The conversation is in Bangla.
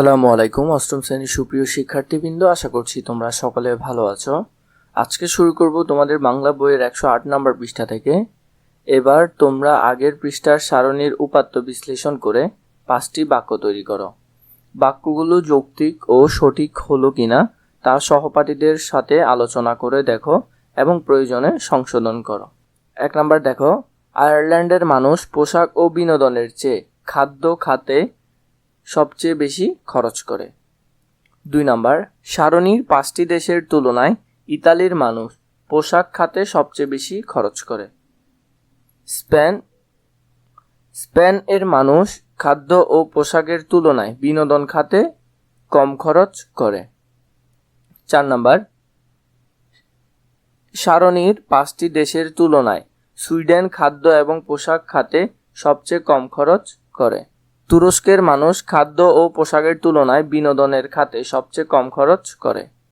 আসসালামু আলাইকুম, অষ্টম শ্রেণির সুপ্রিয় শিক্ষার্থীবৃন্দ, আশা করছি তোমরা সকলে ভালো আছো। আজকে শুরু করব তোমাদের বাংলা বইয়ের একশো আট নম্বর পৃষ্ঠা থেকে। এবার তোমরা আগের পৃষ্ঠার সারণীর উপাত্ত বিশ্লেষণ করে পাঁচটি বাক্য তৈরি করো। বাক্যগুলো যৌক্তিক ও সঠিক হলো কিনা তা সহপাঠীদের সাথে আলোচনা করে দেখো এবং প্রয়োজনে সংশোধন করো। এক নম্বর দেখো, আয়ারল্যান্ডের মানুষ পোশাক ও বিনোদনের চেয়ে খাদ্য খাতে সবচেয়ে বেশি খরচ করে। দুই নাম্বার, সারণীর পাঁচটি দেশের তুলনায় ইতালির মানুষ পোশাক খাতে সবচেয়ে বেশি খরচ করে। স্পেন স্পেন এর মানুষ খাদ্য ও পোশাকের তুলনায় বিনোদন খাতে কম খরচ করে। চার নাম্বার, সারণীর পাঁচটি দেশের তুলনায় সুইডেন খাদ্য এবং পোশাক খাতে সবচেয়ে কম খরচ করে। তুরস্কের মানুষ খাদ্য ও পোশাকের তুলনায় বিনোদনের খাতে সবচেয়ে কম খরচ করে।